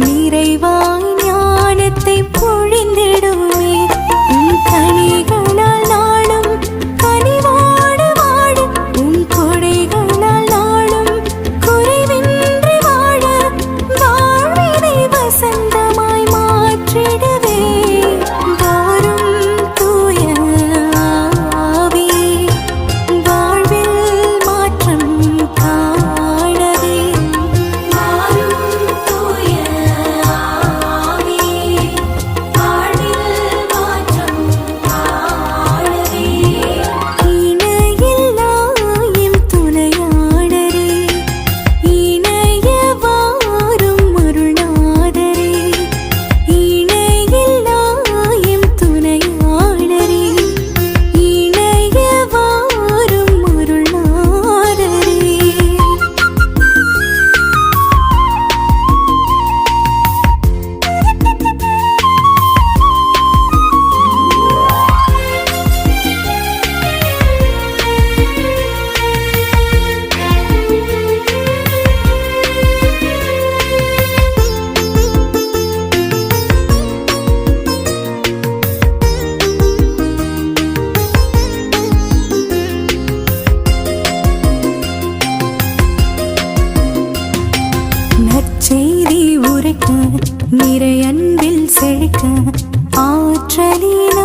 நிறைவா நற்செய்தி உரைக்க நிறை அன்பில் செழிக்க ஆற்றலின்